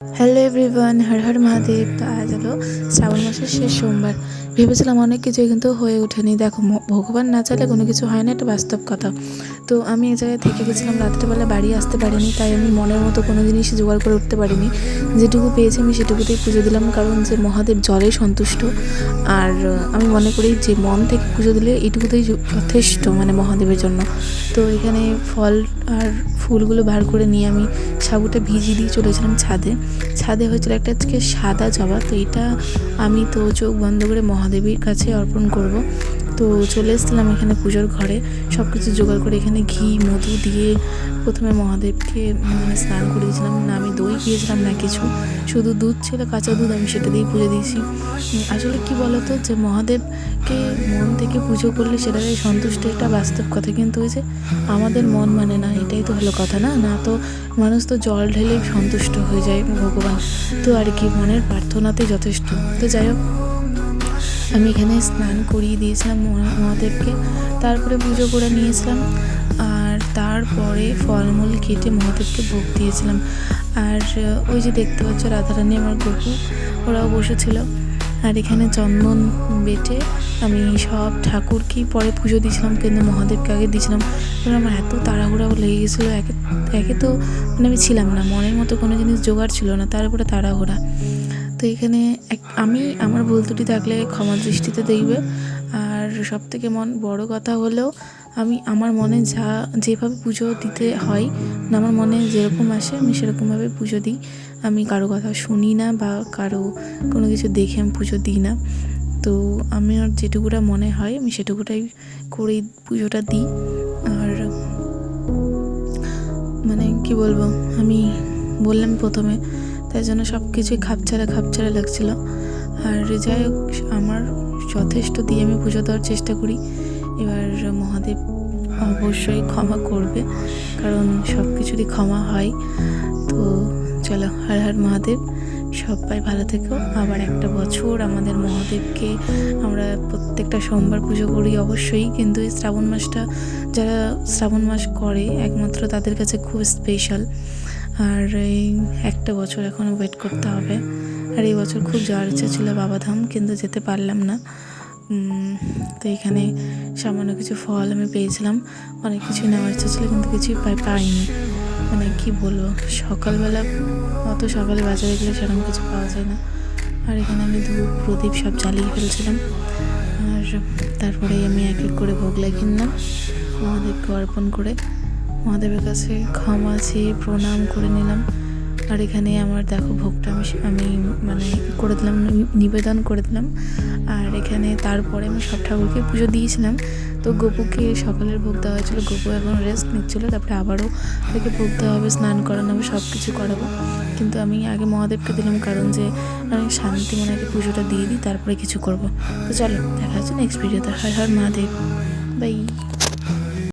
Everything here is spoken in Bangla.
হ্যালো এভরিওয়ান হর হর মহাদেব তো আজ হলো শ্রাবণ মাসের শেষ সোমবার। ভেবেছিলাম অনেক কিছু কিন্তু হয়ে ওঠেনি। দেখো ভগবান না চাইলে কোনো কিছু হয় না, এটা বাস্তব কথা। তো আমি এই জায়গায় থেকে গেছিলাম, রাত্রেবেলা বাড়ি আসতে পারিনি, তাই আমি মনের মতো কোনো জিনিস জোগাড় করে উঠতে পারিনি। যেটুকু পেয়েছি আমি সেটুকুতেই পুজো দিলাম, কারণ যে মহাদেব জলে সন্তুষ্ট, আর আমি মনে করি যে মন থেকে পুজো দিলে এইটুকুতেই য- যথেষ্ট মানে মহাদেবের জন্য। তো এখানে ফল আর ফুলগুলো বার করে নিয়ে আমি সাবুটা ভিজিয়ে দিয়ে চলেছিলাম ছাদে। ছাদে হয়েছিল একটা আজকে সাদা জবা, তো এটা আমি তো চোখ বন্ধ করে মহাদেবীর কাছে অর্পণ করব। তো চলে এসেছিলাম এখানে পুজোর ঘরে। সব কিছু জোগাড় করে এখানে ঘি, মধু দিয়ে প্রথমে মহাদেবকে স্নান করে দিয়েছিলাম না, আমি দই দিয়েছিলাম না কিছু। শুধু দুধ ছিল, কাঁচা দুধ আমি সেটা দিয়েই পুজো দিয়েছি। আসলে কি বলতো যে মহাদেবকে মন থেকে পুজো করলে সেটাতে সন্তুষ্ট এটা বাস্তব কথা কিন্তু ওই যে আমাদের মন মানে না, এটাই তো হলো কথা না? না তো মানুষ তো জল ঢেলেই সন্তুষ্ট হয়ে যায় ভগবান। তো আর কি, মনের প্রার্থনাতেই যথেষ্ট। তো যাই হোক আমি এখানে স্নান করিয়ে দিয়েছিলাম মহাদেবকে। তারপরে পুজো করে নিয়েছিলাম। আর তারপরে ফলমূল কেটে মহাদেবকে ভোগ দিয়েছিলাম। আর ওই যে দেখতে পাচ্ছ রাধারানী আমার গপু, ওরাও বসেছিল। আর এখানে চন্দন বেটে আমি সব ঠাকুরকেই পরে পুজো দিয়েছিলাম, কিন্তু মহাদেবকে আগে দিয়েছিলাম। কারণ আমার এত তাড়াহুড়াও লেগে গেছিল, একে একে তো মানে আমি ছিলাম না। মনের মতো কোনো জিনিস জোগাড় ছিল না তার উপরে তাড়াহুড়া। এখানে আমি আমার ভুল ত্রুটি থাকলে ক্ষমা দৃষ্টিতে দেখবে। আর সব থেকে মন বড় কথা হলেও আমি আমার মনে যা, যেভাবে পুজো দিতে হয়, আমার মনে যেরকম আসে, আমি সেরকমভাবে পুজো দিই। আমি কারও কথা শুনি না বা কারও কোনো কিছু দেখে আমি পুজো দিই না। তো আমার যেটুকুটা মনে হয়, আমি সেটুকুটাই করেই পুজোটা দিই। আর মানে কি বলব, আমি বললাম প্রথমে তাই জন্য সব কিছুই খাপছাড়া খাপছাড়া লাগছিল। আর যাই হোক, আমার যথেষ্ট দিয়ে আমি পুজো দেওয়ার চেষ্টা করি। এবার মহাদেব অবশ্যই ক্ষমা করবে, কারণ সব কিছুরই ক্ষমা হয়, তো চলো, হর হর মহাদেব, সবাই ভালো থেকো। আবার একটা বছর আমাদের মহাদেবকে আমরা প্রত্যেকটা সোমবার পুজো করি অবশ্যই, কিন্তু এই শ্রাবণ মাসটা যারা শ্রাবণ মাস করে, একমাত্র তাদের কাছে খুব স্পেশাল আর এই একটা বছর এখনও ওয়েট করতে হবে। আর এই বছর খুব যাওয়ার ইচ্ছা ছিল বাবাধাম, কিন্তু যেতে পারলাম না। তো এখানে সামান্য কিছু ফল আমি পেয়েছিলাম। অনেক কিছু নেওয়ার ইচ্ছা ছিল, কিন্তু কিছুই পাই পাইনি। মানে কি বলব, সকালবেলা, অত সকালে বাজারে গেলে সেরকম কিছু পাওয়া যায় না। আর এখানে আমি ধূপ, প্রদীপ সব জ্বালিয়ে ফেলছিলাম। আর তারপরে আমি এক এক করে ভোগ লাগিয়ে নিলাম। মহাদেবকে অর্পণ করে। মহাদেবের কাছে ক্ষমা চেয়ে প্রণাম করে নিলাম। আর এখানে আমার দেখো ভোগটা আমি আমি মানে করে দিলাম নিবেদন করে দিলাম। আর এখানে তারপরে আমি সব ঠাকুরকে পুজো দিয়েছিলাম। তো গপুকে সকালের ভোগ দেওয়া হয়েছিল, গপু এখন রেস্ট নিচ্ছিল। তারপরে আবারও তাকে ভোগ দেওয়া হবে, স্নান করানো হবে সব কিছু করাবো। কিন্তু আমি আগে মহাদেবকে দিলাম কারণ যে আমি শান্তি মনে আগে পুজোটা দিয়ে দিই, তারপরে কিছু করব। তো চলো, দেখা হচ্ছে নেক্সট ভিডিওতে হর হর মহাদেব। বাই